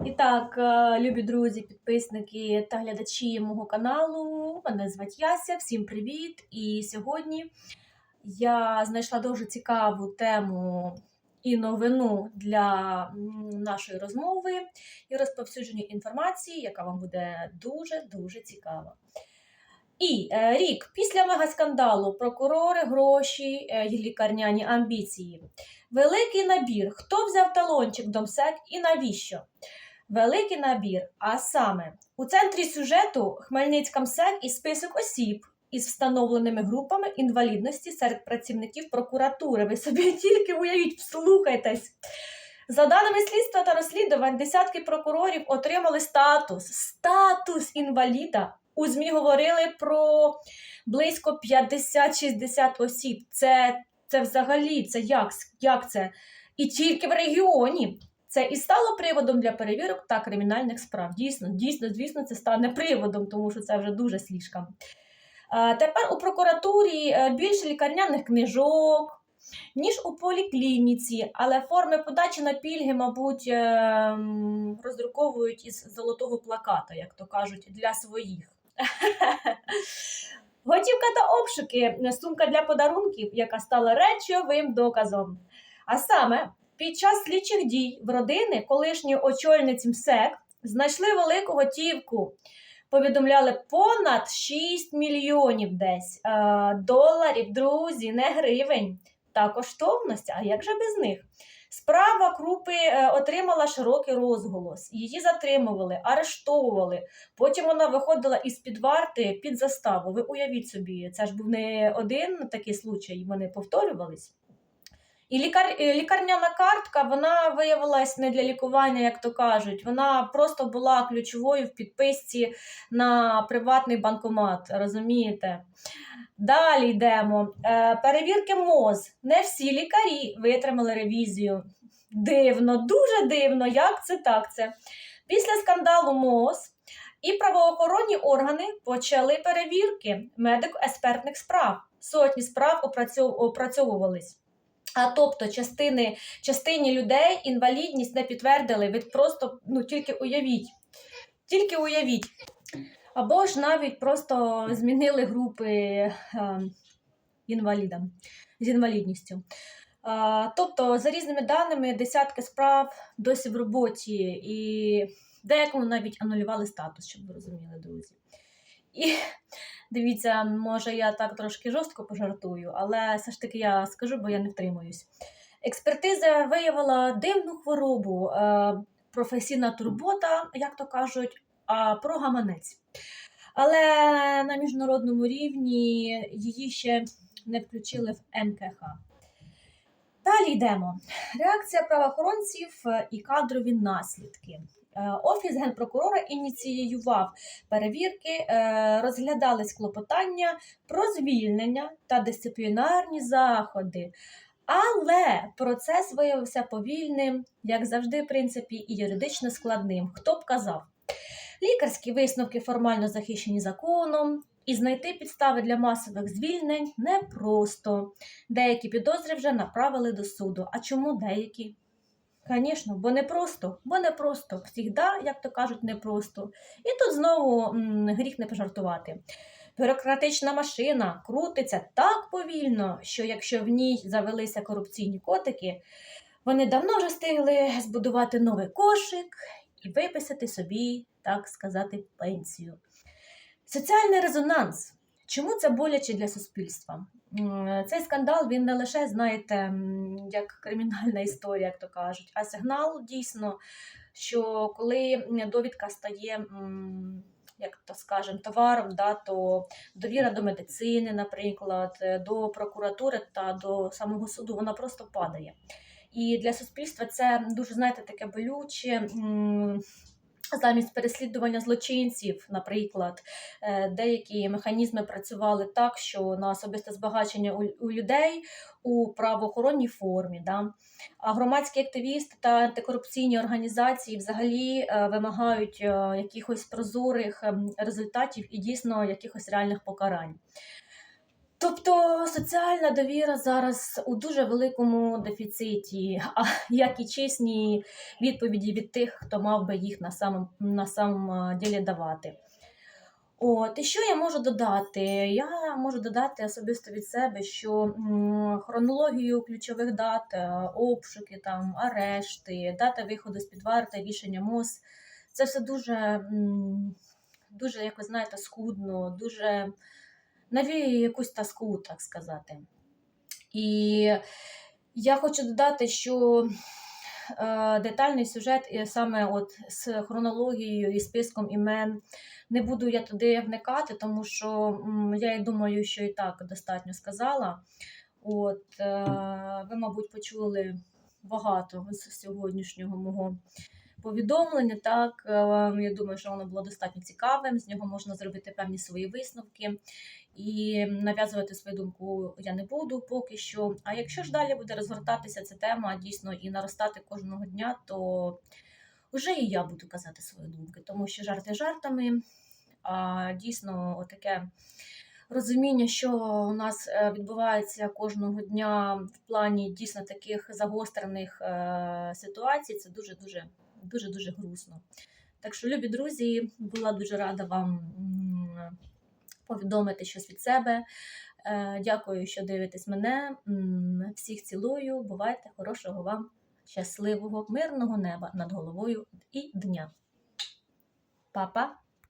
І так, е, любі друзі, підписники та глядачі мого каналу. Мене звати Яся. Всім привіт! І сьогодні я знайшла дуже цікаву тему і новину для нашої розмови і розповсюдження інформації, яка вам буде дуже-дуже цікава. І е, рік після мегаскандалу прокурори, гроші е, лікарняні амбіції. Великий набір. Хто взяв талончик Домсек і навіщо? Великий набір. А саме у центрі сюжету Хмельницька МСЕК і список осіб із встановленими групами інвалідності серед працівників прокуратури. Ви собі тільки уявіть, вслухайтесь. За даними слідства та розслідувань, десятки прокурорів отримали статус, статус інваліда. У ЗМІ говорили про близько 50-60 осіб. Це, це взагалі це як, як це? І тільки в регіоні. Це і стало приводом для перевірок та кримінальних справ. Дійсно, дійсно, звісно, це стане приводом, тому що це вже дуже. Е, Тепер у прокуратурі е, більше лікарняних книжок, ніж у поліклініці, але форми подачі на пільги, мабуть, е, роздруковують із золотого плаката, як то кажуть, для своїх. Готівка та обшуки сумка для подарунків, яка стала речовим доказом. А саме під час слідчих дій в родини колишньої очільниці МСЕК знайшли велику готівку. Повідомляли понад 6 мільйонів десь е, доларів, друзі, не гривень та коштовності. А як же без них? Справа Крупи е, отримала широкий розголос. Її затримували, арештовували. Потім вона виходила із під варти під заставу. Ви уявіть собі, це ж був не один такий случай, вони повторювались. І лікар, е, лікарняна картка вона виявилась не для лікування, як то кажуть. Вона просто була ключовою в підписці на приватний банкомат. Розумієте? Далі йдемо. Е, перевірки МОЗ. Не всі лікарі витримали ревізію. Дивно, дуже дивно, як це так це. Після скандалу МОЗ і правоохоронні органи почали перевірки медико-експертних справ. Сотні справ опрацьов- опрацьовувались. А тобто частини, частині людей інвалідність не підтвердили. Ви просто ну, тільки уявіть. Тільки уявіть. Або ж навіть просто змінили групи е, інвалідам з інвалідністю. Тобто, за різними даними, десятки справ досі в роботі, і деякому навіть анулювали статус, щоб ви розуміли, друзі. І дивіться, може, я так трошки жорстко пожартую, але все ж таки я скажу, бо я не втримуюсь. Експертиза виявила дивну хворобу, е, професійна турбота, як то кажуть, а про гаманець. Але на міжнародному рівні її ще не включили в МКХ. Далі йдемо. Реакція правоохоронців е, і кадрові наслідки. Е, Офіс генпрокурора ініціював перевірки, е, розглядались клопотання про звільнення та дисциплінарні заходи. Але процес виявився повільним, як завжди, в принципі, і юридично складним. Хто б казав? Лікарські висновки формально захищені законом, і знайти підстави для масових звільнень непросто. Деякі підозри вже направили до суду. А чому деякі? Звісно, бо не просто, бо не просто. Всігда, як то кажуть, не просто. І тут знову м, гріх не пожартувати. Бюрократична машина крутиться так повільно, що якщо в ній завелися корупційні котики, вони давно вже встигли збудувати новий кошик і виписати собі, так сказати, пенсію. Соціальний резонанс. Чому це боляче для суспільства? Цей скандал він не лише, знаєте, як кримінальна історія, як то кажуть, а сигнал дійсно, що коли довідка стає, як то скажемо, товаром, да, то довіра до медицини, наприклад, до прокуратури та до самого суду, вона просто падає. І для суспільства це дуже, знаєте, таке болюче. Замість переслідування злочинців, наприклад, е, деякі механізми працювали так, що на особисте збагачення у, у людей у правоохоронній формі. Да? А громадські активісти та антикорупційні організації взагалі е, вимагають е, якихось прозорих ем, результатів і дійсно якихось реальних покарань. Тобто соціальна довіра зараз у дуже великому дефіциті, а як і чесні відповіді від тих, хто мав би їх на самом, на самом ділі давати. От, і що я можу додати? Я можу додати особисто від себе, що хронологію ключових дат, е, обшуки, там, арешти, дата виходу з під варти, рішення МОЗ, це все дуже, дуже якось, знаєте, скудно, дуже навіює якусь тоску, так сказати. І я хочу додати, що е, детальний сюжет саме от з хронологією і списком імен. Не буду я туди вникати, тому що я і думаю, що і так достатньо сказала. От, е, ви, мабуть, почули багато з сьогоднішнього мого повідомлення. Так, е, я думаю, що воно було достатньо цікавим. З нього можна зробити певні свої висновки. І нав'язувати свою думку я не буду поки що. А якщо ж далі буде розгортатися ця тема дійсно і наростати кожного дня, то вже і я буду казати свої думки, тому що жарти жартами, а дійсно таке розуміння, що у нас е, відбувається кожного дня в плані дійсно таких загострених е, ситуацій, це дуже дуже дуже дуже грустно. Так що, любі друзі, була дуже рада вам повідомити щось від себе. Е, Дякую, що дивитесь мене. Всіх цілую. Бувайте хорошого вам, щасливого, мирного неба над головою і дня. Па-па!